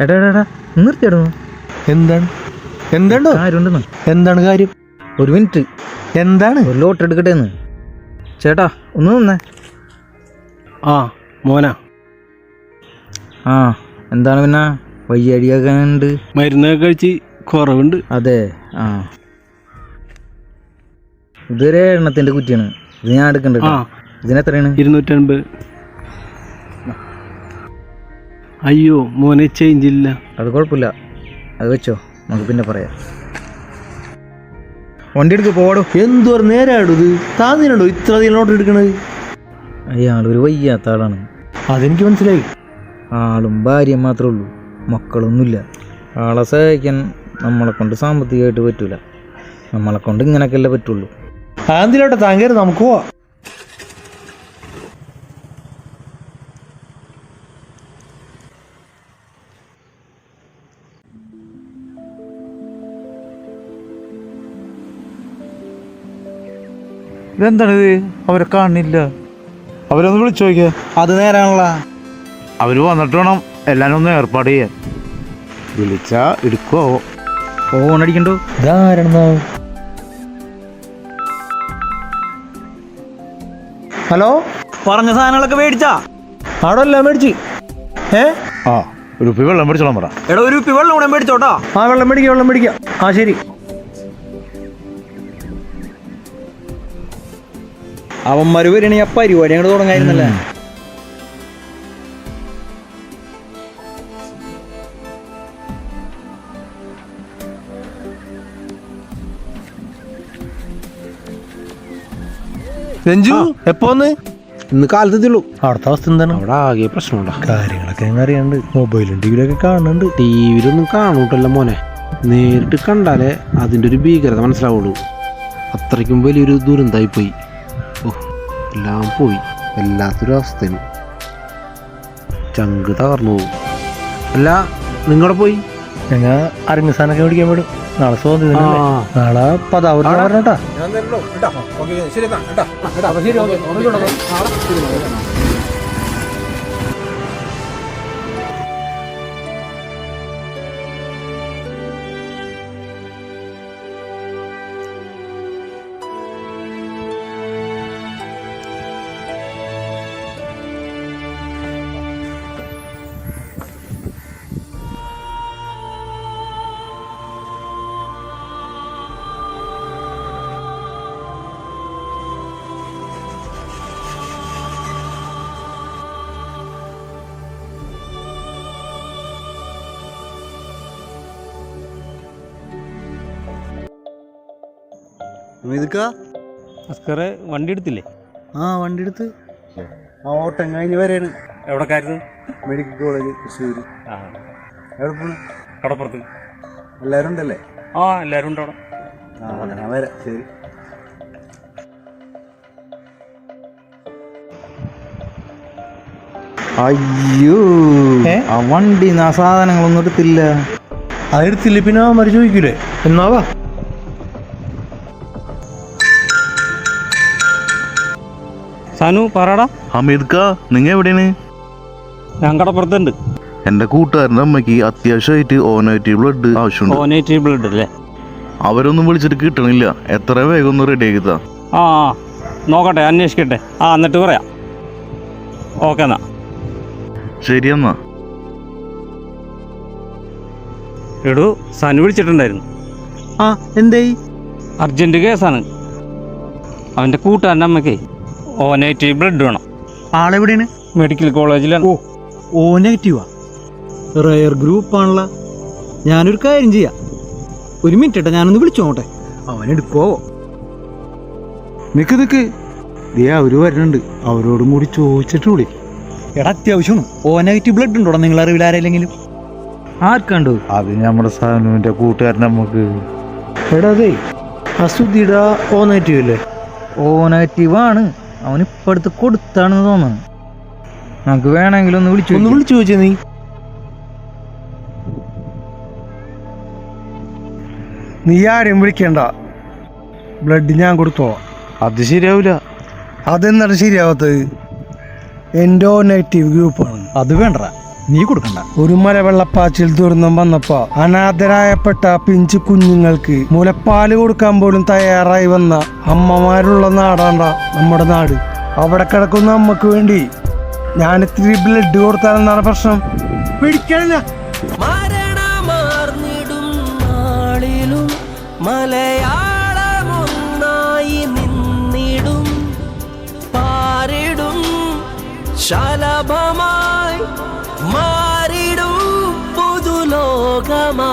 എടാ എടാ നിർത്തിയിടുന്നു എന്താണ്? എന്താണ്ടോ ആരുണ്ടെന്ന് എന്താണ് കാര്യം? ഒരു മിനിറ്റ്. എന്താണ്? ഒരു ലോട്ട് എടുക്കട്ടെ എന്ന് ചേട്ടാ ഒന്ന് നിന്നേ. ആ മോനാ. ആ എന്താണ് പിന്നെ? വയ്യടിയൊക്കെ ഉണ്ട്. മരുന്നൊക്കെ കഴിച്ച് കുറവുണ്ട്. അതെ ആ. ഇതൊരു എണ്ണത്തിന്റെ കുറ്റിയാണ്. ഇത് ഞാൻ എടുക്കണ്ടത് ഇതിനെത്രയാണ് ഇരുന്നൂറ്റൻപത്. അയ്യോ മോനെ ചേഞ്ച് ഇല്ല. അത് കുഴപ്പമില്ല. അത് വെച്ചോ. നമുക്ക് പിന്നെ പറയാം. വണ്ടി എടുക്ക് പോടോ എന്തോ നേരാടോ ഇത്? താന്നിനുണ്ടോ ഇത്ര അധികം എടുക്കണത്? അയാളൊരു വയ്യാത്ത ആളാണ്. അതെനിക്ക് മനസ്സിലായി. ആളും ഭാര്യയും മാത്രമേ ഉള്ളൂ. മക്കളൊന്നുമില്ല. ആളെ സഹായിക്കാൻ നമ്മളെ കൊണ്ട് സാമ്പത്തികമായിട്ട് പറ്റൂല. നമ്മളെ കൊണ്ട് ഇങ്ങനെയൊക്കെയല്ലേ പറ്റുള്ളൂ. ആന്തിലോട്ടെ താങ്കേര് നമുക്ക് പോവാ. ഇതെന്താണിത്? അവരെ കാണുന്നില്ല. അവരൊന്ന് വിളിച്ചു നോക്കിയ. അത് നേരാണല്ല. അവർ വന്നിട്ട് വേണം എല്ലാരും ഒന്ന് ഏർപ്പാട് ചെയ്യാൻ. വിളിച്ചാ എടുക്കുവോ ഫോൺ അടിക്കണ്ടോ? ഇതാരെന്നാ ഹലോ? പറഞ്ഞ സാധനങ്ങളൊക്കെ മേടിച്ചാ? ആടോ എല്ലാം മേടിച്ച്. ഏ? ആ ഒരു ഉപ്പി വെള്ളം മേടിച്ചോളാം പറ. എടാ ഒരു ഉപ്പി വെള്ളം കൂടെ മേടിച്ചോട്ടാ. ആ വെള്ളം മേടിക്കാം വെള്ളം മേടിക്കാം. ആ ശരി. അവന്മാര് വരികയാണെങ്കിൽ ആ പരിപാടി അങ്ങോട്ട് തുടങ്ങായിരുന്നല്ലേ? രഞ്ജു എപ്പോന്ന് ഇന്ന് കാലത്തെത്തുള്ളൂ അവിടുത്തെ അവസ്ഥ എന്താണ്? അവിടെ ആകെ പ്രശ്നമുണ്ടോ? കാര്യങ്ങളൊക്കെ എങ്ങനെ അറിയാണ്ട്. മൊബൈലും ടിവിയിലൊക്കെ കാണുന്നുണ്ട് ടി വിയിലൊന്നും കാണൂട്ടല്ല മോനെ. നേരിട്ട് കണ്ടാലേ അതിന്റെ ഒരു ഭീകരത മനസ്സിലാവുള്ളൂ. അത്രയ്ക്കും വലിയൊരു ദുരന്തമായി പോയി എല്ലാം പോയി. വല്ലാത്തൊരവസ്ഥയും ചങ്ക് തകർന്നു പോകും അല്ല നിങ്ങളെ പോയി? ഞങ്ങൾ അരങ്ങസാനൊക്കെ സാധനമൊക്കെ മേടിക്കാൻ വിടും നാളെ സ്വാതന്ത്ര്യം? നാളെ പതാവൂർ പറഞ്ഞോട്ടാ? അസ്കറെ വണ്ടി എടുത്തില്ലേ? ആ വണ്ടി എടുത്ത്. ആ ഓട്ടം കഴിഞ്ഞ് വരെയാണ്. എവിടെക്കായിരുന്നു? മെഡിക്കൽ കോളേജ് തൃശ്ശൂർ ആ. എവിടെ പോണു? കടപ്പുറത്ത്. എല്ലാവരും ഉണ്ടല്ലേ? ആ എല്ലാവരും ഉണ്ട് അവിടെ. ആ ഞാൻ വരാം. ശരി. അയ്യോ ആ വണ്ടി ആ സാധനങ്ങളൊന്നും എടുത്തില്ല. അതെടുത്തില്ല പിന്നെ അവന്മാര് ചോദിക്കൂലേ? എന്നാവാ സനു പറടാ. ഹമീദ് കാ നിങ്ങ എവിടെയാണ്? ഞാൻ കടപ്പുറത്തുണ്ട് എന്റെ കൂട്ടുകാരന്റെ അമ്മയ്ക്ക് അത്യാവശ്യമായിട്ട് ഓനേറ്റീവ് ബ്ലഡ് ആവശ്യമുണ്ട്. ഓനേറ്റീവ് ബ്ലഡ് അല്ലേ? അവരൊന്നും വിളിച്ചിട്ട് കിട്ടണില്ല. എത്ര വേഗം ഒന്ന് റെഡി ആക്കിത്താ. ആ ആ. നോക്കട്ടെ അന്വേഷിക്കട്ടെ. ആ എന്നിട്ട് പറയാം. ഓക്കെ എന്നാ. ശരി എന്നാ. എടൂ സനു വിളിച്ചിട്ടുണ്ടായിരുന്നു. ആ എന്തേ അർജന്റ് കേസാണ്. അവന്റെ കൂട്ടുകാരന്റെ അമ്മയ്ക്ക്. ഓനേറ്റീവ് ബ്ലഡ് വേണം. ആളെവിടെയാണ് മെഡിക്കൽ കോളേജിലാണ് ഓ ഓ നെഗറ്റീവാ റയർ ഗ്രൂപ്പ് ആണല്ലോ. ഞാനൊരു കാര്യം ചെയ്യാം. ഒരു മിനിറ്റ് ഏട്ടാ ഞാനൊന്ന് വിളിച്ചോട്ടെ നോട്ടെ എടുക്കോ. നിക്ക് നിക്ക്. ദേ അവർ വരുന്നുണ്ട്. അവരോടും കൂടി ചോദിച്ചിട്ട് വിളി എടാ അത്യാവശ്യമാണ്. ഓ നെഗറ്റീവ് ബ്ലഡ് ഉണ്ടോ? നിങ്ങൾ അറിവിൽ ആരെങ്കിലും ആർക്കണ്ടോ? അത് നമ്മുടെ സാനുവിന്റെ കൂട്ടുകാരൻ നമുക്ക്. എടാ അതെ അസുദ്ധിയുടെ ഓ നെഗറ്റീവ് അല്ലേ ഓ നെഗറ്റീവ് ആണ്. അവൻ ഇപ്പൊ അടുത്ത് കൊടുത്താണെന്ന് തോന്നുന്നു. നമുക്ക് വേണമെങ്കിൽ ഒന്ന് വിളിച്ചു ഒന്ന്. വിളിച്ചു ചോദിച്ചു നീ. നീ ആരെയും വിളിക്കണ്ട. ബ്ലഡ് ഞാൻ കൊടുത്തോ. അത് ശരിയാവില്ല അതെന്താണ് ശരിയാവാത്തത്? എന്റെ നെഗറ്റീവ് ഗ്രൂപ്പാണ് അത് വേണ്ട നീ കൊടുക്കണ്ട. ഒരു മലവെള്ളപ്പാച്ചിൽ ദുരന്തം വന്നപ്പോ അനാഥരായപ്പെട്ട പിഞ്ചു കുഞ്ഞുങ്ങൾക്ക് മുലപ്പാൽ കൊടുക്കാൻ പോലും തയ്യാറായി വന്ന അമ്മമാരുള്ള നാടാണ്ട നമ്മുടെ നാട്. അവിടെ കിടക്കുന്ന അമ്മയ്ക്ക് വേണ്ടി ഞാൻ ഇത്തിരി ബ്ലഡ് കൊടുത്താലെന്നാണ് പ്രശ്നം പിടിക്കണില്ല മലയാളമൊന്നായി നിന്നിടും. പാരിടും ശലഭമായി మారిడు పొదులోగమా